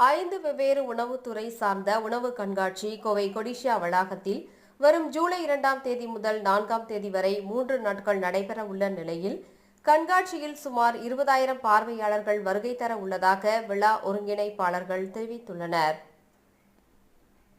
ஐந்து வெவ்வேறு உணவுத்துறை சார்ந்த உணவு கண்காட்சி கோவை கொடிஷியா வளாகத்தில் வரும் ஜூலை இரண்டாம் தேதி முதல் நான்காம் தேதி வரை மூன்று நாட்கள் நடைபெற உள்ள நிலையில் கண்காட்சியில் சுமார் இருபதாயிரம் பார்வையாளர்கள் வருகை தர உள்ளதாக விழா ஒருங்கிணைப்பாளர்கள் தெரிவித்துள்ளனர்.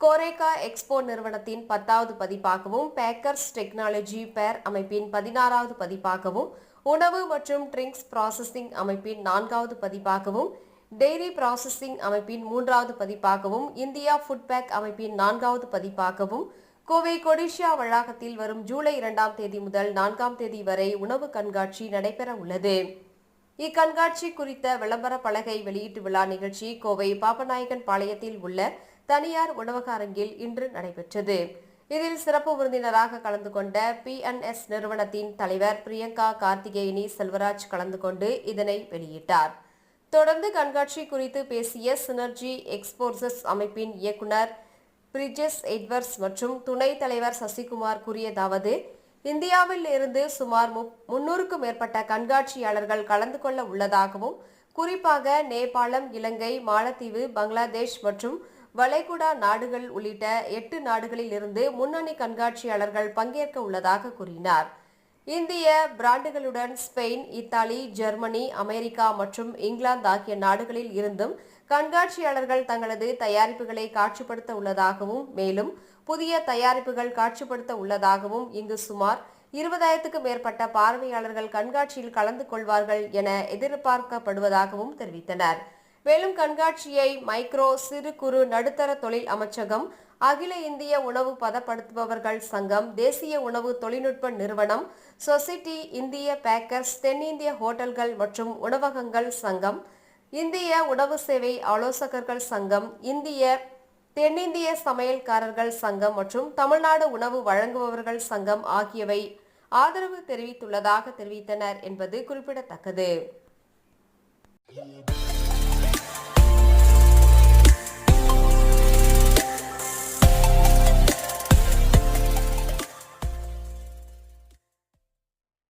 கோரேகா எக்ஸ்போ நிறுவனத்தின் பத்தாவது பதிப்பாகவும் பேக்கர்ஸ் டெக்னாலஜி பேர் அமைப்பின் பதினாறாவது பதிப்பாகவும் உணவு மற்றும் ட்ரிங்க்ஸ் ப்ராசஸிங் அமைப்பின் நான்காவது பதிப்பாகவும் டெய்ரி ப்ராசஸிங் அமைப்பின் மூன்றாவது பதிப்பாகவும் இந்தியா ஃபுட் பேக் அமைப்பின் நான்காவது பதிப்பாகவும் கோவை கொடிஷியா வளாகத்தில் வரும் ஜூலை இரண்டாம் தேதி முதல் நான்காம் தேதி வரை உணவு கண்காட்சி நடைபெற உள்ளது. இக்கண்காட்சி குறித்த விளம்பர பலகை வெளியீட்டு விழா நிகழ்ச்சி கோவை பாபநாயகன் பாளையத்தில் உள்ள தனியார் உணவக அரங்கில் இன்று நடைபெற்றது. இதில் சிறப்பு விருந்தினராக கலந்து கொண்ட பிஎன்எஸ் நிறுவனத்தின் தலைவர் பிரியங்கா கார்த்திகேயனி செல்வராஜ் கலந்து கொண்டு இதனை வெளியிட்டார். தொடர்ந்து கண்காட்சி குறித்து பேசிய சினர்ஜி எக்ஸ்போர்சஸ் அமைப்பின் இயக்குனர் பிரிஜஸ் எட்வர்ஸ் மற்றும் துணைத் தலைவர் சசிகுமார் கூறியதாவது இந்தியாவில் இருந்து சுமார் முன்னூறுக்கும் மேற்பட்ட கண்காட்சியாளர்கள் கலந்து கொள்ள உள்ளதாகவும் குறிப்பாக நேபாளம் இலங்கை மாலத்தீவு பங்களாதேஷ் மற்றும் வளைகுடா நாடுகள் உள்ளிட்ட எட்டு நாடுகளில் இருந்து முன்னணி கண்காட்சியாளர்கள் பங்கேற்க உள்ளதாக கூறினார். இந்திய பிராண்டுகளுடன் ஸ்பெயின் இத்தாலி ஜெர்மனி அமெரிக்கா மற்றும் இங்கிலாந்து ஆகிய நாடுகளில் இருந்தும் கண்காட்சியாளர்கள் தங்களது தயாரிப்புகளை காட்சிப்படுத்த உள்ளதாகவும் மேலும் புதிய தயாரிப்புகள் காட்சிப்படுத்த உள்ளதாகவும் இங்கு சுமார் இருபதாயிரத்துக்கும் மேற்பட்ட பார்வையாளர்கள் கண்காட்சியில் கலந்து கொள்வார்கள் என எதிர்பார்க்கப்படுவதாகவும் தெரிவித்தனர். மேலும் கண்காட்சியை மைக்ரோ சிறு குறு நடுத்தர தொழில் அமைச்சகம் அகில இந்திய உணவு பதப்படுத்துபவர்கள் சங்கம் தேசிய உணவு தொழில்நுட்ப நிறுவனம் சொசைட்டி இந்திய பேக்கர்ஸ் தென்னிந்திய ஹோட்டல்கள் மற்றும் உணவகங்கள் சங்கம் இந்திய உணவு சேவை ஆலோசகர்கள் சங்கம் இந்திய தென்னிந்திய சமையல்காரர்கள் சங்கம் மற்றும் தமிழ்நாடு உணவு வழங்குபவர்கள் சங்கம் ஆகியவை ஆதரவு தெரிவித்துள்ளதாக தெரிவித்தனர் என்பது குறிப்பிடத்தக்கது.